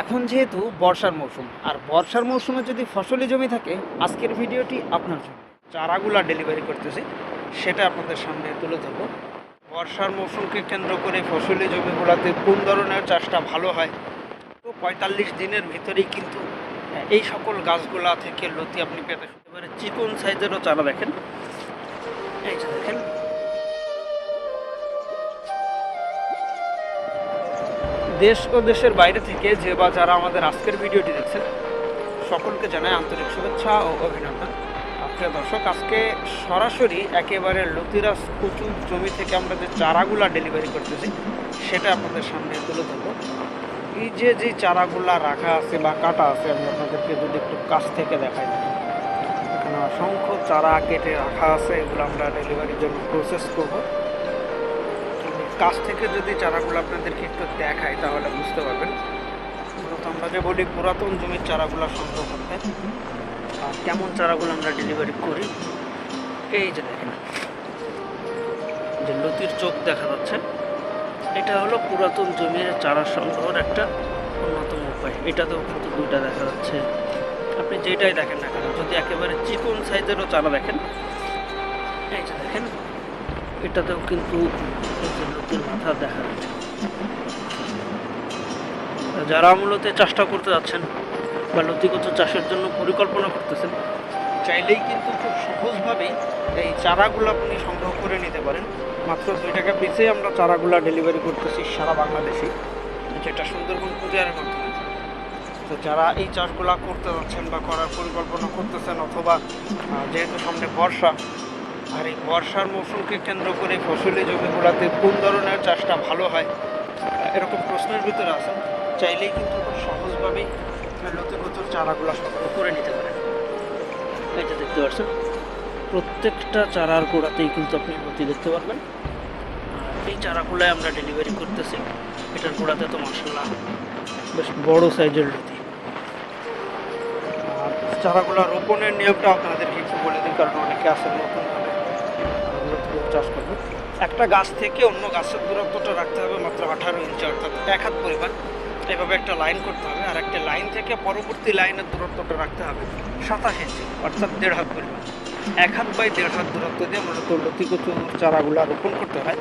এখন যেহেতু বর্ষার মৌসুম, আর বর্ষার মৌসুমে যদি ফসলি জমি থাকে, আজকের ভিডিওটি আপনার জন্য। চারাগুলা ডেলিভারি করতেছি, সেটা আপনাদের সামনে তুলে ধরবো। বর্ষার মৌসুমকে কেন্দ্র করে ফসলি জমিগুলোতে কোন ধরনের চাষটা ভালো হয়? তো পঁয়তাল্লিশ দিনের ভিতরেই কিন্তু এই সকল গাছগুলা থেকে লতি আপনি পেতে এবারে চিকন সাইজেরও চারা দেখেন। এই দেখেন দেশ ও দেশের বাইরে থেকে যে বা যারা আমাদের আজকের ভিডিওটি দেখছেন, সকলকে জানাই আন্তরিক শুভেচ্ছা ও অভিনন্দন। প্রিয় দর্শক, আজকে সরাসরি একেবারে লতিরাজ প্রচুর জমি থেকে আমরা যে চারাগুলা ডেলিভারি করতেছি, সেটা আপনাদের সামনে তুলে ধরবো। এই যে যে চারাগুলা রাখা আছে বা কাটা আছে, আমি আপনাদেরকে যদি একটু কাছ থেকে দেখাই। এখানে অসংখ্য চারা কেটে রাখা আছে, এগুলো আমরা ডেলিভারির জন্য প্রসেস করব। কাছ থেকে যদি চারাগুলো আপনাদেরকে একটু পারবেন মূলত বলি পুরাতন জমির চারাগুলো সংগ্রহ করতে। আর কেমন চারাগুলো আমরা ডেলিভারি করি, এই যে দেখেন। যে লতির চোখ দেখা যাচ্ছে, এটা হলো পুরাতন জমির চারা সংগ্রহের একটা অন্যতম উপায়। এটাতেও কিন্তু দুইটা দেখা যাচ্ছে। আপনি যেটাই দেখেন না কেন, যদি একেবারে চিকন সাইজেরও চারা দেখেন, এই যে দেখেন, এটাতেও কিন্তু লতির মাথা দেখা যাচ্ছে। যারা মূলত চাষটা করতে যাচ্ছেন বা লতিগত চাষের জন্য পরিকল্পনা করতেছেন, চাইলেই কিন্তু খুব সহজভাবেই এই চারাগুলো আপনি সংগ্রহ করে নিতে পারেন। মাত্র দুই টাকা পিসে আমরা চারাগুলো ডেলিভারি করতেছি সারা বাংলাদেশে, যেটা সুন্দরবন কুরিয়ারের মাধ্যমে। তো যারা এই চাষগুলো করতে যাচ্ছেন বা করার পরিকল্পনা করতেছেন অথবা যেহেতু সামনে বর্ষা, আর এই বর্ষার মৌসুমকে কেন্দ্র করে ফসলি জমিগুলোতে কোন ধরনের চাষটা ভালো হয়, এরকম প্রশ্নের ভিতরে আছেন। চাইলেই কিন্তু খুব সহজভাবেই লতিগত চারাগুলো সংগ্রহ করে নিতে পারেন। এটা দেখতে পাচ্ছেন প্রত্যেকটা চারার গোড়াতেই কিন্তু আপনি লতি দেখতে পারবেন। এই চারাগুলোই আমরা ডেলিভারি করতেছি। এটার গোড়াতে তো মশলা বেশ বড় সাইজের লতি আর চারাগুলো রোপণের নিয়মটা আপনাদেরকে একটু বলে দিই কারণ অনেকে আছেন নতুনভাবে লতি চাষ করবে একটা গাছ থেকে অন্য গাছের দূরত্বটা রাখতে হবে মাত্র আঠারো ইঞ্চি অর্থাৎ এক হাত পরিমাণ। এভাবে একটা লাইন করতে হবে, আর একটা লাইন থেকে পরবর্তী লাইনের দূরত্বটা রাখতে হবে। সাতাশ ইঞ্চি অর্থাৎ দেড় হাত পরিমাণ এক হাত বাই দেড় হাত দূরত্ব দিয়ে মূলত লতিকচু চারাগুলো রোপণ করতে হয়।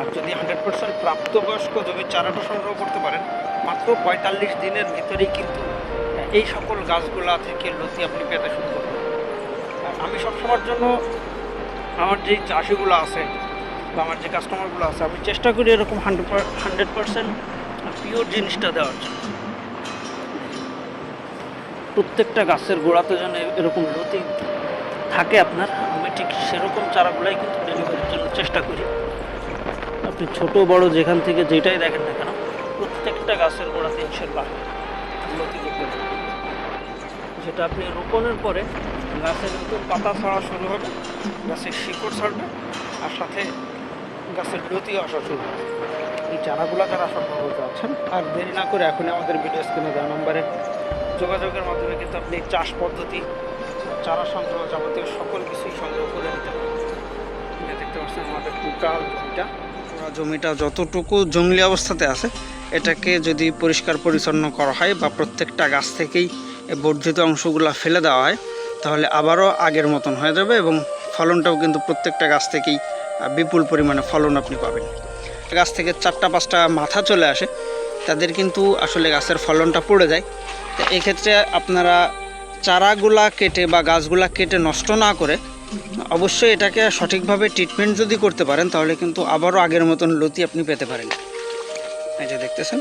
আর যদি হান্ড্রেড পার্সেন্ট প্রাপ্তবয়স্ক জমির চারাটা সংগ্রহ করতে পারেন, মাত্র পঁয়তাল্লিশ দিনের ভিতরেই কিন্তু এই সকল গাছগুলা থেকে লতি আপনি পেতে শুরু করবেন। আমি সবসময়ের জন্য আমার যে চাষিগুলো আছে বা আমার যে কাস্টমারগুলো আছে, আমি চেষ্টা করি এরকম হান্ড্রেড হান্ড্রেড পার্সেন্ট পিওর জিনিসটা দেওয়ার জন্য। প্রত্যেকটা গাছের গোড়াতে যেন এরকম লতি থাকে আপনার। আমি ঠিক সেরকম চারাগুলাই কিন্তু ডেলিভারির জন্য চেষ্টা করি। আপনি ছোট বড় যেখান থেকে যেটাই দেখেন না কেন প্রত্যেকটা গাছের গোড়াতে ইনশাল্লাহ লতি যেটা আপনি রোপণের পরে গাছের কিন্তু পাতা ছাড়া শুরু হবে গাছের শিকড় ছাড়বে আর সাথে গাছের লতি আসা শুরু হবে। এই চারাগুলো যারা সংগ্রহ করতে পারছেন আর দেরি না করে এখনই আমাদের ভিডিও স্ক্রিনে দেওয়া নম্বরে যোগাযোগের মাধ্যমে কিন্তু আপনি চাষ পদ্ধতি, চারা সংগ্রহ যাবতীয় সকল কিছুই সংগ্রহ করে নিতে পারেন। দেখতে পাচ্ছেন আমাদের টোটাল জমিটা। জমিটা যতটুকু জঙ্গলি অবস্থাতে আছে, এটাকে যদি পরিষ্কার পরিচ্ছন্ন করা হয় বা প্রত্যেকটা গাছ থেকেই বর্ধিত অংশগুলো ফেলে দেওয়া হয়, তাহলে আবারও আগের মতন হয়ে যাবে এবং ফলনটাও কিন্তু প্রত্যেকটা গাছ থেকেই বিপুল পরিমাণে ফলন আপনি পাবেন। গাছ থেকে চারটা পাঁচটা মাথা চলে আসে, তাদের কিন্তু আসলে গাছের ফলনটা পড়ে যায়। তো এক্ষেত্রে আপনারা চারাগুলা কেটে বা গাছগুলা কেটে নষ্ট না করে অবশ্যই এটাকে সঠিকভাবে ট্রিটমেন্ট যদি করতে পারেন, তাহলে কিন্তু আবারও আগের মতন লতি আপনি পেতে পারেন। এই যে দেখতেছেন,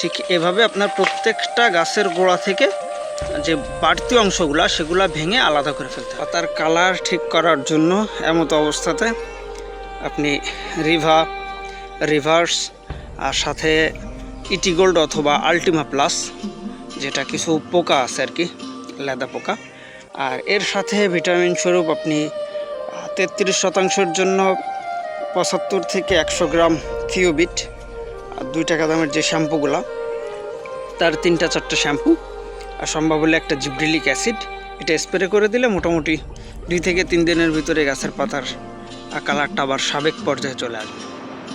ঠিক এভাবে আপনার প্রত্যেকটা গাছের গোড়া থেকে যে বাড়তি অংশগুলা, সেগুলা ভেঙে আলাদা করে ফেলতে হবে তার কালার ঠিক করার জন্য এমত অবস্থাতে আপনি রিভা রিভার্স আর সাথে ইটিগোল্ড অথবা আলটিমা প্লাস যেটা কিছু পোকা আছে আর কি, লেদা পোকা। আর এর সাথে ভিটামিন স্বরূপ আপনি তেত্রিশ শতাংশের জন্য পঁচাত্তর থেকে একশো গ্রাম থিওবিট আর দুই টাকা দামের যে শ্যাম্পুগুলা, তার তিনটা চারটে শ্যাম্পু, আর সম্ভব হলে একটা জিব্রিলিক অ্যাসিড। এটা স্প্রে করে দিলে মোটামুটি দুই থেকে তিন দিনের ভিতরে গাছের পাতার কালারটা আবার সাবেক পর্যায়ে চলে আসবে।